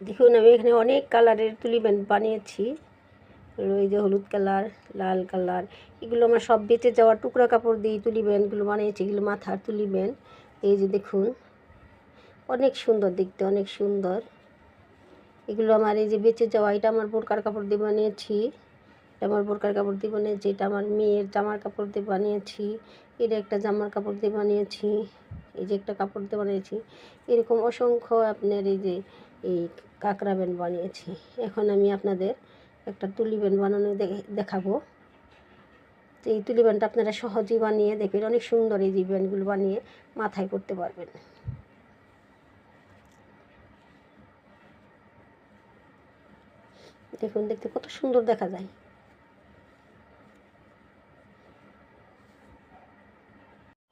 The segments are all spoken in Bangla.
দেখুন, আমি এখানে অনেক কালারের তুলি বানিয়েছি। ওই যে হলুদ কালার, লাল কালার, এগুলো আমার সব বেঁচে যাওয়া টুকরা কাপড় দিয়ে তুলি ব্যান্ডগুলো বানিয়েছি, এগুলো মাথার তুলি ব্যান্ড এই যে দেখুন, অনেক সুন্দর দেখতে, অনেক সুন্দর। এগুলো আমার এই যে বেঁচে যাওয়া, এটা আমার বোরকার কাপড় দিয়ে বানিয়েছি। এটা আমার বোরকার কাপড় দিয়ে বানিয়েছি, এটা আমার মেয়ের জামার কাপড় দিয়ে বানিয়েছি। এটা একটা জামার কাপড় দিয়ে বানিয়েছি। এই যে একটা কাপড় দিয়ে বানিয়েছি। এরকম অসংখ্য আপনার এই যে এই কাঁকড়া ব্যান্ড বানিয়েছি। এখন আমি আপনাদের একটা তুলি ব্যান্ড বানানো দেখে- দেখাবো। তো এই তুলি ব্যান্ডটা আপনারা সহজেই বানিয়ে দেখবেন, অনেক সুন্দর এই ব্যান্ডগুলো বানিয়ে মাথায় করতে পারবেন। দেখুন, দেখতে কত সুন্দর দেখা যায়।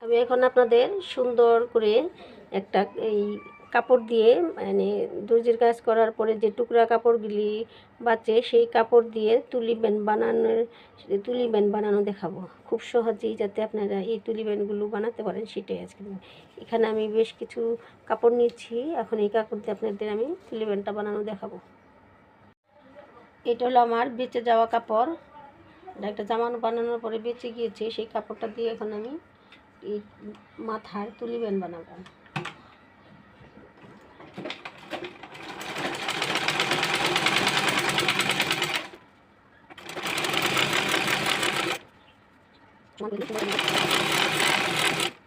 আমি এখন আপনাদের সুন্দর করে একটা এই কাপড় দিয়ে মানে দর্জির কাজ করার পরে যে টুকরা কাপড়গুলি বাঁচে, সেই কাপড় দিয়ে তুলি ব্যান্ড বানানোর, তুলি ব্যান্ড বানানো দেখাবো। খুব সহজেই যাতে আপনারা এই তুলি ব্যান্ডগুলো বানাতে পারেন, সেটাই আজকে এখানে আমি বেশ কিছু কাপড় নিচ্ছি এখন এই কাপড় দিয়ে আপনাদের আমি তুলি ব্যান্ডটা বানানো দেখাবো। এটা হলো আমার বেঁচে যাওয়া কাপড়। এটা একটা জামা বানানোর পরে বেঁচে গিয়েছে, সেই কাপড়টা দিয়ে এখন আমি এই মাথার তুলি ব্যান্ড বানাবো। Thank you.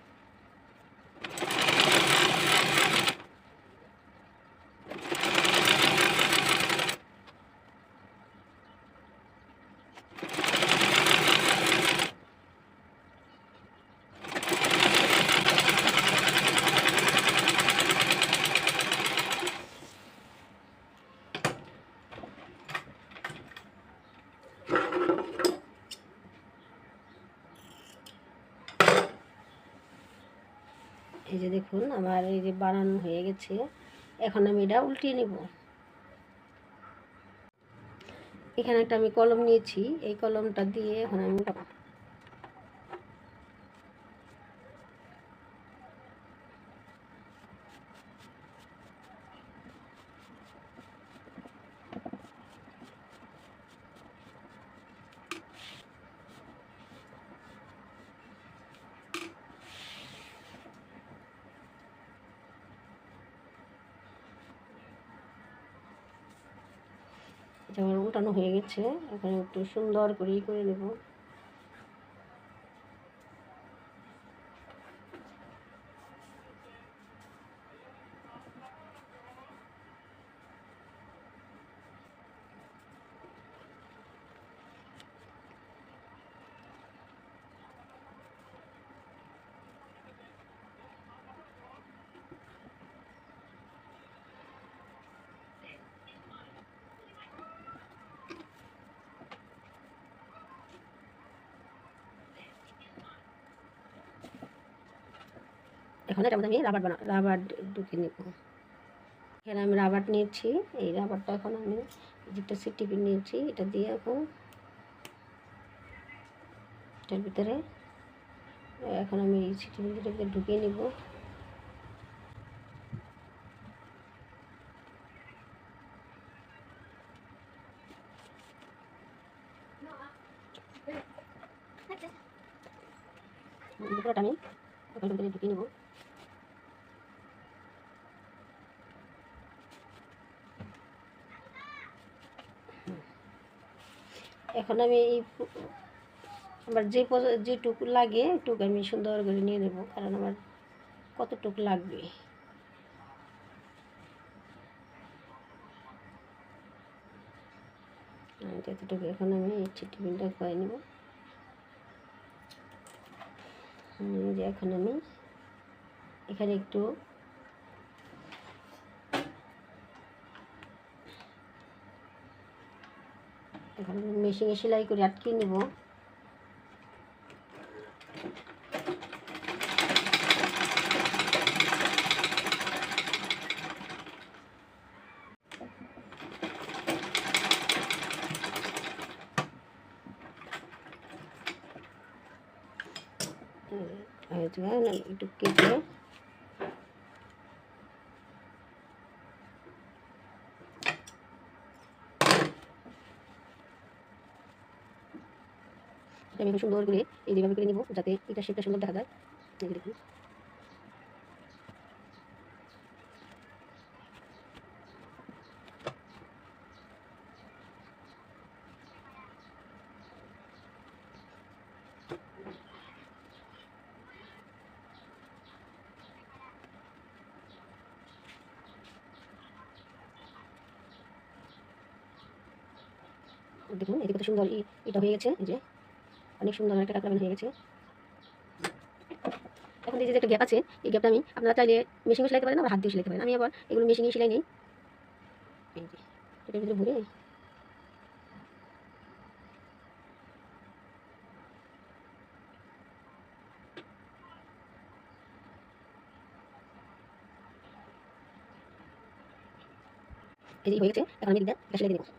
এই যে দেখুন, আমার এই যে বানানো হয়ে গেছে। এখন আমি এটা উল্টিয়ে নেব। এখানে একটা আমি কলম নিয়েছি। এই কলমটা দিয়ে এখন আমি আমার উঠানো হয়ে গেছে। এখানে একটু সুন্দর করেই করে নেব এখন এটার মধ্যে আমি রাবার বানা রাবার ঢুকে নেব। এখানে আমি রাবার নিয়েছি এই রাবারটা এখন আমি যেটা সিটিপি নিয়েছি এটা দিয়ে এখন এটার ভিতরে এখন আমি এই ভিতরে ঢুকিয়ে নেব। দুপুরটা আমি ওখানে ঢুকিয়ে নেব। এখন আমি এই আমার যে যেটুকু লাগে টুকু আমি সুন্দর করে নিয়ে নেব, কারণ আমার কতটুকু লাগবে। যতটুকু এখন আমি এই চিটিপিনটা খুঁয়ে নেব। যে এখন আমি এখানে একটু এখন মেশিনে সেলাই করে আটকে নেব। হয়েছে একটু কেটে আমি খুব সুন্দর করে এই যেভাবে করে নিব, যাতে এটা শেপটা সুন্দর দেখা যায়। দেখুন দেখুন, এদিকে সুন্দর এটা হয়ে গেছে যে। অনেক সুন্দর একটা কাঁকড়া হয়ে গেছে। এখন এই যে একটা গ্যাপ আছে, এই গ্যাপটা আমি আপনারা চাইলে মেশিনে সেলাইতে পারেন, আবার হাত দিয়ে সেলাইতে পারেন। আমি আবার এগুলো মেশিনে সেলাই নিই। এই এটার ভিতরে ভরে এই হয়ে গেছে, এখন আমি এটা সেলাই দিয়ে দেবো।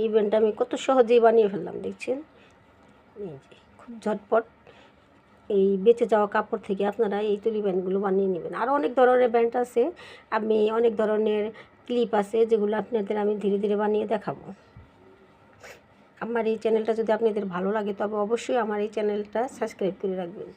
এই ব্যান্ডটা আমি কত সহজেই বানিয়ে ফেললাম, দেখছেন? এই যে, খুব ঝটপট এই বেঁচে যাওয়া কাপড় থেকে আপনারা এই তুলি ব্যান্ডগুলো বানিয়ে নেবেন। আরও অনেক ধরনের ব্যান্ড আছে, আমি অনেক ধরনের ক্লিপ আছে যেগুলো আপনাদের আমি ধীরে ধীরে বানিয়ে দেখাবো। আমার এই চ্যানেলটা যদি আপনাদের ভালো লাগে, তবে অবশ্যই আমার এই চ্যানেলটা সাবস্ক্রাইব করে রাখবেন।